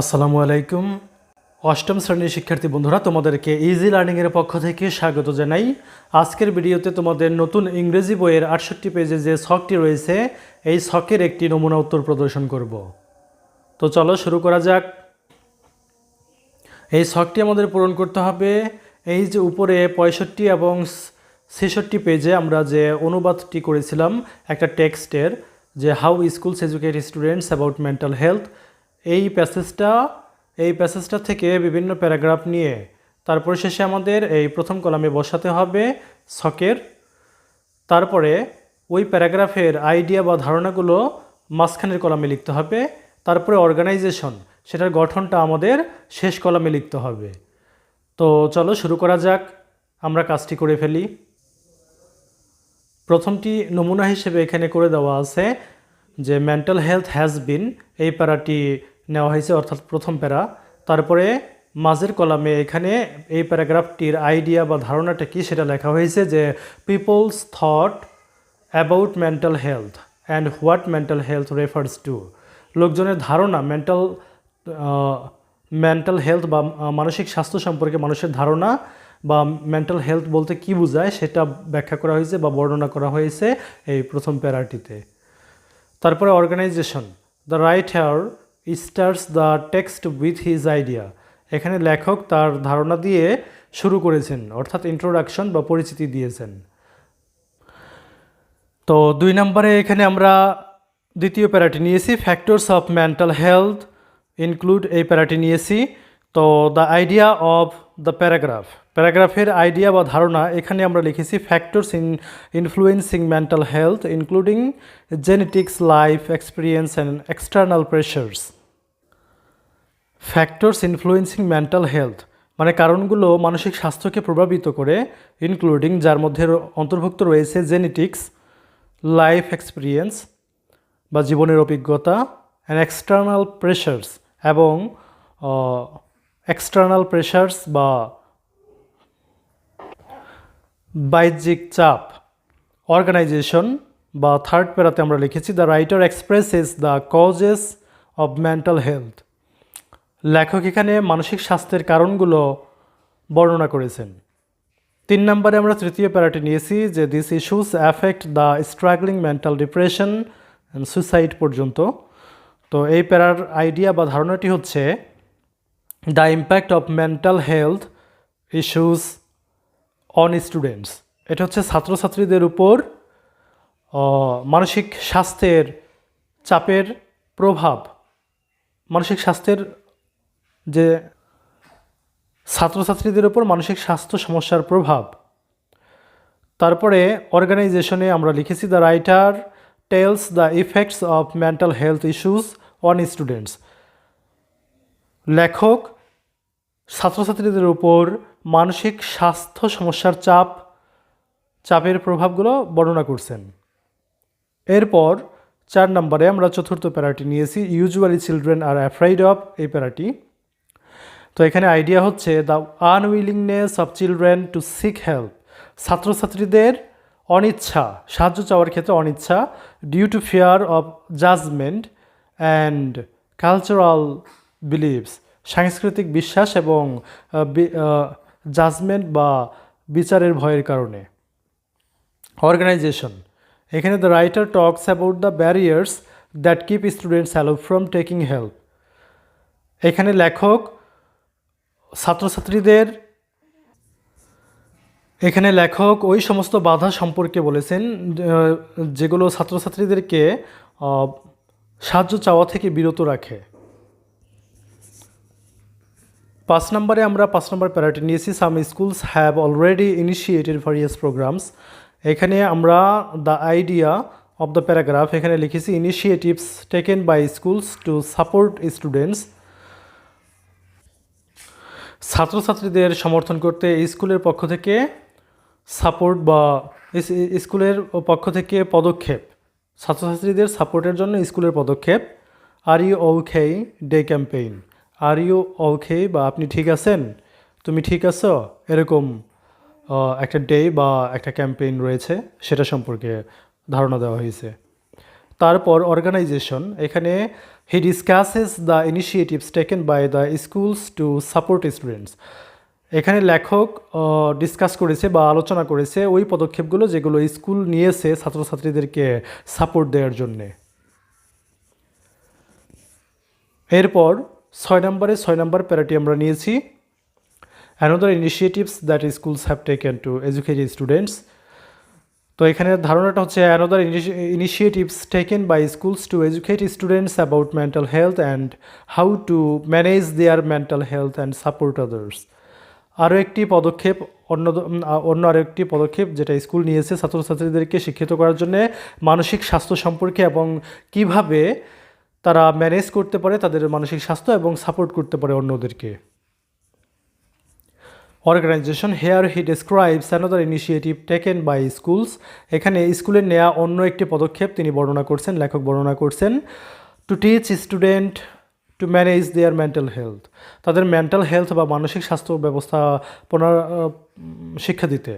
আসসালামু আলাইকুম। অষ্টম শ্রেণির শিক্ষার্থী বন্ধুরা, তোমাদেরকে ইজি লার্নিংয়ের পক্ষ থেকে স্বাগত জানাই। আজকের ভিডিওতে তোমাদের নতুন ইংরেজি বইয়ের আটষট্টি পেজে যে শখটি রয়েছে, এই শখের একটি নমুনা উত্তর প্রদর্শন করব। তো চলো শুরু করা যাক। এই শখটি আমাদের পূরণ করতে হবে। এই যে উপরে পঁয়ষট্টি এবং ছেষট্টি পেজে আমরা যে অনুবাদটি করেছিলাম, একটা টেক্সটের, যে how schools educate students about mental health এই প্যাসেজটা এই প্যাসেজটা থেকে বিভিন্ন প্যারাগ্রাফ নিয়ে। তারপর শেষে আমাদের এই প্রথম কলামে বসাতে হবে ছকের তারপরে ওই প্যারাগ্রাফের আইডিয়া বা ধারণাগুলো মাঝখানের কলামে লিখতে হবে। তারপরে অর্গানাইজেশন, সেটার গঠনটা আমাদের শেষ কলামে লিখতে হবে। তো চলো শুরু করা যাক, আমরা কাজটি করে ফেলি। প্রথমটি নমুনা হিসেবে এখানে করে দেওয়া আছে যে মেন্টাল হেলথ হ্যাজ বিন এই প্যারাটি নেওয়া হয়েছে, অর্থাৎ প্রথম প্যারা। তারপরে মাঝের কলামে এখানে এই প্যারাগ্রাফটির আইডিয়া বা ধারণাটা কি সেটা লেখা হয়েছে যে people's thought about mental health and what mental health refers to লোকজনের ধারণা মেন্টাল মেন্টাল হেলথ বা মানসিক স্বাস্থ্য সম্পর্কে মানুষের ধারণা বা মেন্টাল হেলথ বলতে কি বোঝায় সেটা ব্যাখ্যা করা হয়েছে বা বর্ণনা করা হয়েছে এই প্রথম প্যারাটিতে। তারপরে organisation the right here starts the text with his idea. এখানে লেখক তার ধারণা দিয়ে শুরু করেছেন, অর্থাৎ ইন্ট্রোডাকশন বা পরিচিতি দিয়েছেন। তো দুই নম্বরে এখানে আমরা দ্বিতীয় প্যারাটি নিয়েছি factors of mental health include এই প্যারাটি নিয়েছি। তো the idea of the paragraph প্যারাগ্রাফের idea বা ধারণা এখানে আমরা লিখেছি factors in influencing mental health including genetics life experience and external pressures factors influencing mental health মানে কারণগুলো মানসিক স্বাস্থ্যকে প্রভাবিত করে ইনক্লুডিং যার মধ্যে অন্তর্ভুক্ত রয়েছে জেনেটিক্স লাইফ এক্সপিরিয়েন্স বা জীবনের অভিজ্ঞতা অ্যান্ড এক্সটার্নাল প্রেশার্স এবং এক্সটার্নাল প্রেশার্স বা বাহ্যিক চাপ অর্গানাইজেশন বা থার্ড প্যারাতে আমরা লিখেছি the writer expresses the causes of mental health লেখক এখানে মানসিক স্বাস্থ্যের কারণগুলো বর্ণনা করেছেন। তিন নম্বরে আমরা তৃতীয় প্যারাটি নিয়েছি যে this issues affect the struggling mental depression and suicide পর্যন্ত। তো এই প্যারার আইডিয়া বা ধারণাটি হচ্ছে the impact of mental health issues on students এটা হচ্ছে ছাত্রছাত্রীদের উপর মানসিক স্বাস্থ্যের চাপের প্রভাব। মানসিক স্বাস্থ্যের যে ছাত্রছাত্রীদের উপর মানসিক স্বাস্থ্য সমস্যার প্রভাব। তারপরে অর্গানাইজেশনে আমরা লিখেছি the writer tells the effects of mental health issues on students লেখক ছাত্রছাত্রীদের উপর মানসিক স্বাস্থ্য সমস্যার চাপ, চাপের প্রভাবগুলো বর্ণনা করছেন। এরপর চার নম্বরে আমরা চতুর্থ প্যারাটি নিয়েছি usually children are afraid of এই প্যারাটি। তো এখানে আইডিয়া হচ্ছে the unwillingness of children to seek help ছাত্রছাত্রীদের অনিচ্ছা, সাহায্য চাওয়ার ক্ষেত্রে অনিচ্ছা due to fear of judgement and cultural beliefs সাংস্কৃতিক বিশ্বাস এবং জাজমেন্ট বা বিচারের ভয়ের কারণে। অর্গানাইজেশন এখানে the writer talks about the barriers that keep students allow from taking help এখানে লেখক ছাত্রছাত্রীদের, এখানে লেখক ওই সমস্ত বাধা সম্পর্কে বলেছেন যেগুলো ছাত্রছাত্রীদেরকে সাহায্য চাওয়া থেকে বিরত রাখে। পাঁচ নম্বরে আমরা পাঁচ নম্বর প্যারাটি নিয়েছি। Some schools have already initiated various programmes এখানে আমরা the idea of the paragraph এখানে লিখেছি initiatives taken by schools to support students ছাত্রছাত্রীদের সমর্থন করতে স্কুলের পক্ষ থেকে সাপোর্ট বা স্কুলের পক্ষ থেকে পদক্ষেপ। ছাত্রছাত্রীদের সাপোর্টের জন্য স্কুলের পদক্ষেপ। Are you okay day campaign are you okay বা আপনি ঠিক আছেন? তুমি ঠিক আছো? এরকম একটা ডে বা একটা ক্যাম্পেইন রয়েছে, সেটা সম্পর্কে ধারণা দেওয়া হয়েছে। তারপর অর্গানাইজেশন এখানে he discusses the initiatives taken by the schools to support students এখানে লেখক ডিসকাস করেছে বা আলোচনা করেছে ওই পদক্ষেপগুলো যেগুলো স্কুল নিয়েছে ছাত্রছাত্রীদেরকে সাপোর্ট দেওয়ার জন্যে। এরপর ছয় নম্বরে, ছয় নম্বর প্যারাটি আমরা নিয়েছি। Another initiatives that schools have taken to educate students তো এখানে ধারণাটা হচ্ছে another initiatives taken by schools to educate students about mental health and how to manage their mental health and support others আরও একটি পদক্ষেপ, অন্য অন্য আরও একটি পদক্ষেপ যেটা স্কুল নিয়েছে ছাত্রছাত্রীদেরকে শিক্ষিত করার জন্য, মানসিক স্বাস্থ্য সম্পর্কে এবং কীভাবে তারা ম্যানেজ করতে পারে তাদের মানসিক স্বাস্থ্য এবং সাপোর্ট করতে পারে অন্যদেরকে। Organisation here he describes another initiative taken by schools এখানে স্কুলের নেওয়া অন্য একটি পদক্ষেপ তিনি বর্ণনা করছেন, লেখক বর্ণনা করছেন to teach student to manage their mental health তাদের মেন্টাল হেলথ বা মানসিক স্বাস্থ্য ব্যবস্থাপনার শিক্ষা দিতে।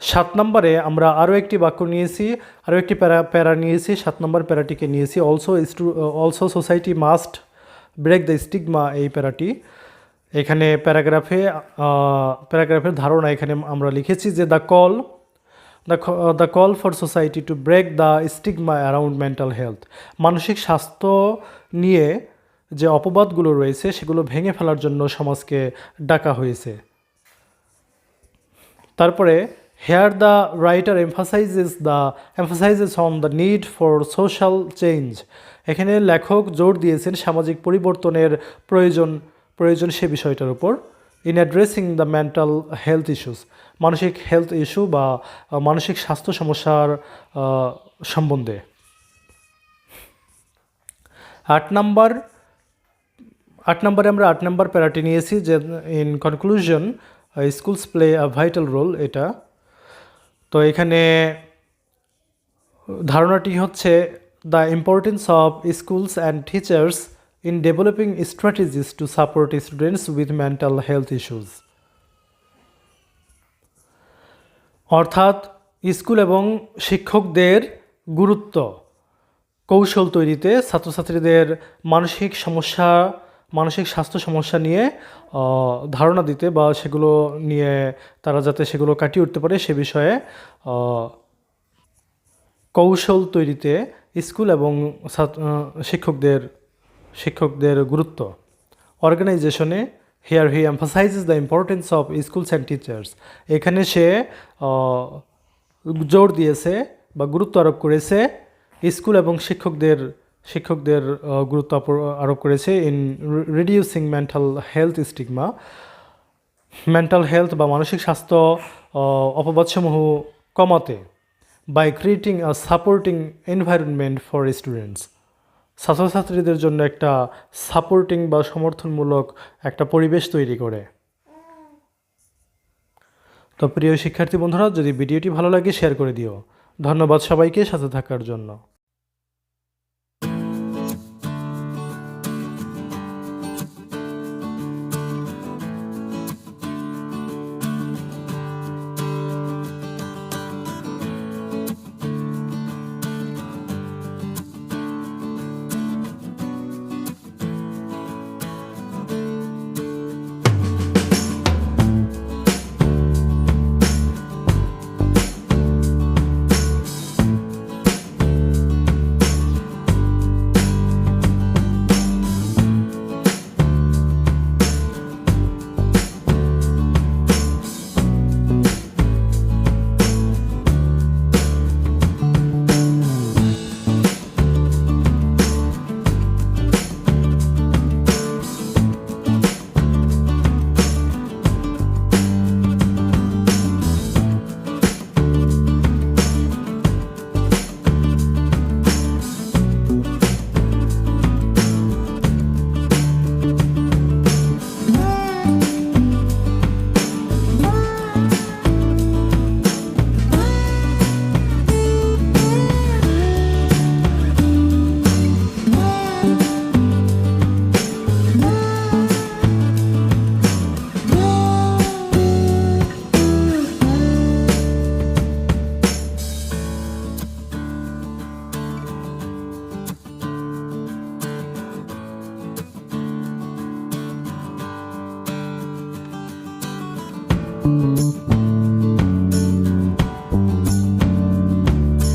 সাত নম্বরে আমরা আরও একটি বাক্য নিয়েছি, আরও একটি প্যারা প্যারা নিয়েছি, সাত নম্বর প্যারাটিকে নিয়েছি। Also stew also society must break the stigma এই প্যারাটি। এখানে প্যারাগ্রাফে প্যারাগ্রাফের ধারণা এখানে আমরা লিখেছি যে the call the the call for society to break the stigma around mental health মানসিক স্বাস্থ্য নিয়ে যে অপবাদগুলো রয়েছে, সেগুলো ভেঙে ফেলার জন্য সমাজকে ডাকা হয়েছে। তারপরে here the writer emphasises the emphasises on the need for social change এখানে লেখক জোর দিয়েছেন সামাজিক পরিবর্তনের প্রয়োজন প্রয়োজন সে বিষয়টার উপর in addressing the mental health issues মানসিক হেলথ ইস্যু বা মানসিক স্বাস্থ্য সমস্যার সম্বন্ধে। আট নাম্বার, আট নম্বরে আমরা আট নম্বর প্যারাটি নিয়েছি যে in conclusion schools play a vital role এটা তো এখানে ধারণাটি হচ্ছে the importance of schools and teachers in developing strategies to support students with mental health issues অর্থাৎ স্কুল এবং শিক্ষকদের গুরুত্ব কৌশল তৈরিতে ছাত্রছাত্রীদের মানসিক সমস্যা মানসিক স্বাস্থ্য সমস্যা নিয়ে ধারণা দিতে বা সেগুলো নিয়ে তারা যাতে সেগুলো কাটিয়ে উঠতে পারে সে বিষয়ে কৌশল তৈরিতে স্কুল এবং শিক্ষকদের শিক্ষকদের গুরুত্ব। অর্গানাইজেশনে here he emphasises the importance of schools and teachers এখানে সে জোর দিয়েছে বা গুরুত্ব আরোপ করেছে স্কুল এবং শিক্ষকদের শিক্ষকদের গুরুত্ব আরোপ করেছে in reducing mental health stigma mental health বা মানসিক স্বাস্থ্য অপবাদসমূহ কমাতে by creating a supporting environment for students ছাত্রছাত্রীদের জন্য একটা সাপোর্টিং বা সমর্থনমূলক একটা পরিবেশ তৈরি করে। তো প্রিয় শিক্ষার্থী বন্ধুরা, যদি ভিডিওটি ভালো লাগে শেয়ার করে দিও। ধন্যবাদ সবাইকে সাথে থাকার জন্য।